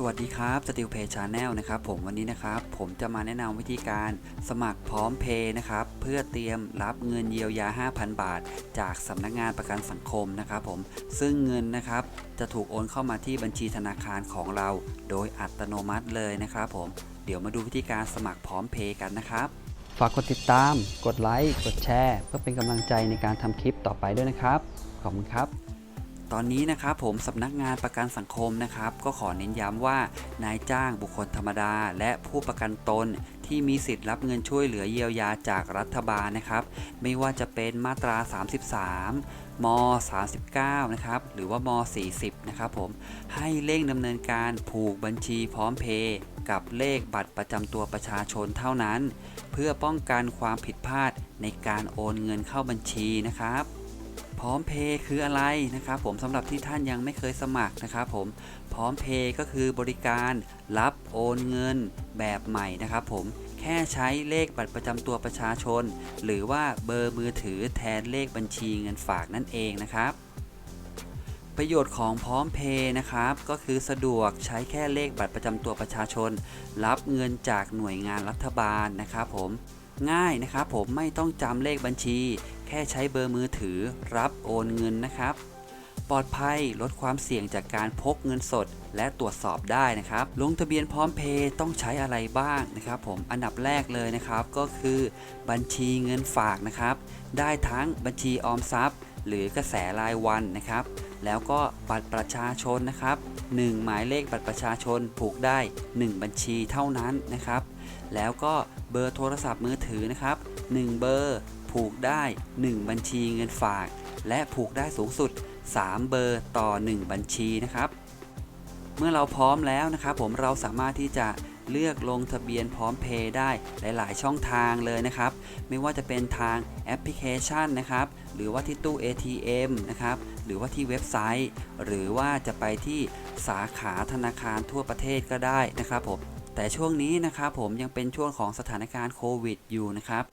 สวัสดีครับสติลเพย์ชาแนลนะครับผมวันนี้นะครับผมจะมาแนะนำวิธีการสมัครพร้อมเพย์นะครับเพื่อเตรียมรับเงินเยียวยา 5,000 บาท จากสำนักงานประกันสังคมนะครับผมซึ่งเงินนะครับจะถูกโอนเข้ามาที่บัญชีธนาคารของเรา โดยอัตโนมัติเลยนะครับผมเดี๋ยวมาดูวิธีการสมัครพร้อมเพย์กันนะครับ ฝากกดติดตาม กดไลค์กดแชร์ เพื่อเป็นกำลังใจในการทำคลิปต่อไปด้วยนะครับขอบคุณครับ ตอนนี้นะครับผมสำนักงานประกันสังคมนะครับ ก็ขอเน้นย้ำว่านายจ้างบุคคลธรรมดา และผู้ประกันตนที่มีสิทธิ์รับเงินช่วยเหลือเยียวยาจากรัฐบาลนะครับ ไม่ว่าจะเป็นมาตรา 33 ม 39 นะครับ หรือว่าม 40 นะครับผม ให้เร่งดำเนินการผูกบัญชีพร้อมเพย์กับเลขบัตรประจำตัวประชาชนเท่านั้น เพื่อป้องกันความผิดพลาดในการโอนเงินเข้าบัญชีนะครับ พร้อมเพย์คืออะไรนะครับผมสำหรับที่ท่านยังไม่เคยสมัครนะครับผมพร้อมเพย์ก็คือบริการรับโอนเงินแบบใหม่นะครับผมแค่ใช้เลขบัตรประจำตัวประชาชน หรือว่าเบอร์มือถือแทนเลขบัญชีเงินฝากนั่นเองนะครับประโยชน์ของพร้อมเพย์นะครับ ก็คือสะดวกใช้แค่เลขบัตรประจำตัวประชาชน รับเงินจากหน่วยงานรัฐบาลนะครับผมง่ายนะครับผมไม่ต้องจำเลขบัญชี แค่ใช้เบอร์มือถือรับโอนเงินนะครับ ปลอดภัยลดความเสี่ยงจากการพกเงินสด และตรวจสอบได้นะครับ ลงทะเบียนพร้อมเพย์ต้องใช้อะไรบ้างนะครับผมอันดับแรกเลยนะครับก็คือบัญชีเงินฝากนะครับ ได้ทั้งบัญชีออมทรัพย์ หรือกระแสรายวันนะครับแล้วก็บัตรประชาชนนะครับ 1 หมายเลขบัตรประชาชนผูกได้ 1 บัญชีเท่านั้นนะครับ แล้วก็เบอร์โทรศัพท์มือถือนะครับ 1 เบอร์ ผูกได้ 1 บัญชีเงินฝาก และผูกได้สูงสุด 3 เบอร์ต่อ 1 บัญชีนะครับ เมื่อเราพร้อมแล้วนะครับ ผมเราสามารถที่จะเลือกลงทะเบียนพร้อมเพย์ได้หลาย ๆ ช่องทางเลยนะครับ ไม่ว่าจะเป็นทางแอปพลิเคชันนะครับ หรือว่าที่ตู้ ATM นะครับ หรือว่าที่เว็บไซต์ หรือว่าจะไปที่สาขาธนาคารทั่วประเทศก็ได้นะครับผมแต่ช่วงนี้นะครับผมยังเป็นช่วงของสถานการณ์โควิดอยู่นะครับ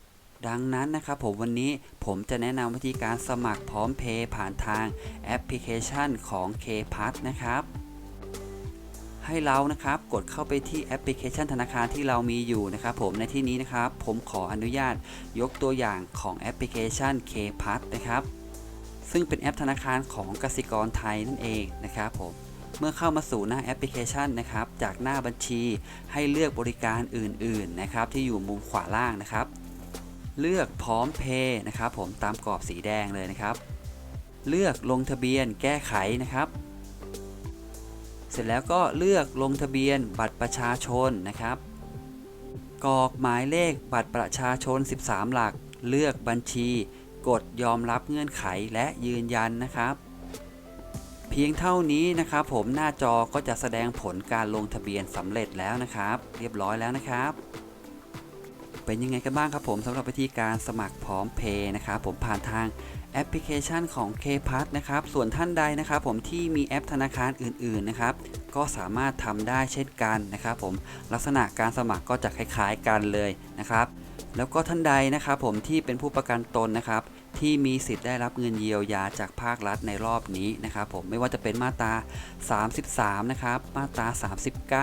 ดังนั้นนะครับผมวันนี้ผมจะแนะนำวิธีการสมัครพร้อมเพย์ผ่านทางแอปพลิเคชันของ k p a s นะครับ ให้เรานะครับกดเข้าไปที่แอปพลิเคชันธนาคารที่เรามีอยู่นะครับผมในที่นี้นะครับ ผมขออนุญาตยกตัวอย่างของแอปพลิเคชัน k p a s นะครับ ซึ่งเป็นแอปธนาคารของกสิกรไทยนั่นเองนะครับผมเมื่อเข้ามาสู่หน้าแอปพลิเคชันนะครับ จากหน้าบัญชีให้เลือกบริการอื่น ๆ นะครับ ที่อยู่มุมขวาล่างนะครับ เลือกพร้อมเพย์นะครับผมตามกรอบสีแดงเลยนะครับ เลือกลงทะเบียนแก้ไขนะครับ เสร็จแล้วก็เลือกลงทะเบียนบัตรประชาชนนะครับกรอกหมายเลขบัตรประชาชน 13 หลัก เลือกบัญชี กดยอมรับเงื่อนไขและยืนยันนะครับ เพียงเท่านี้นะครับ ผมหน้าจอก็จะแสดงผลการลงทะเบียนสำเร็จแล้วนะครับ เรียบร้อยแล้วนะครับ เป็นยังไงกันบ้างครับผมสำหรับวิธีการสมัครพร้อมเพย์นะครับผมผ่านทางแอปพลิเคชันของ k p a s นะครับ ส่วนท่านใดนะครับผมที่มีแอปธนาคารอื่นๆนะครับ ก็สามารถทำได้เช่นกันนะครับผม ลักษณะการสมัครก็จะคล้ายๆกันเลยนะครับ แล้วก็ท่านใดนะครับผมที่เป็นผู้ประกันตนนะครับ ที่มีสิทธิ์ได้รับเงินเยียวยาจากภาครัฐในรอบนี้นะครับผมไม่ว่าจะเป็นมาตรา 33 นะครับ มาตรา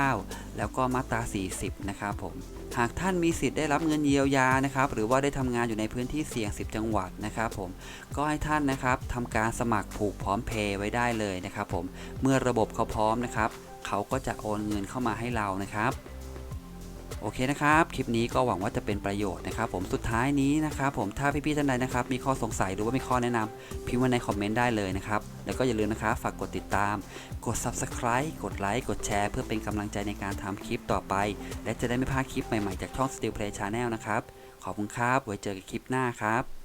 39 แล้วก็มาตรา 40 นะครับผมหากท่านมีสิทธิ์ได้รับเงินเยียวยานะครับ หรือว่าได้ทำงานอยู่ในพื้นที่เสี่ยง 10 จังหวัดนะครับผมก็ให้ท่านนะครับทำการสมัครผูกพร้อมเพย์ไว้ได้เลยนะครับผมเมื่อระบบเขาพร้อมนะครับเขาก็จะโอนเงินเข้ามาให้เรานะครับ โอเคนะครับ คลิปนี้ก็หวังว่าจะเป็นประโยชน์นะครับ ผมสุดท้ายนี้นะครับผมถ้าพี่ๆท่านใดนะครับมีข้อสงสัยหรือว่ามีข้อแนะนำพิมพ์มาในคอมเมนต์ได้เลยนะครับ แล้วก็อย่าลืมนะครับฝากกดติดตาม กด Subscribe กดไลค์กดแชร์เพื่อเป็นกำลังใจในการทำคลิปต่อไป และจะได้ไม่พลาดคลิปใหม่ๆจากช่อง Steel Play Channel นะครับขอบคุณครับไว้เจอกันคลิปหน้าครับ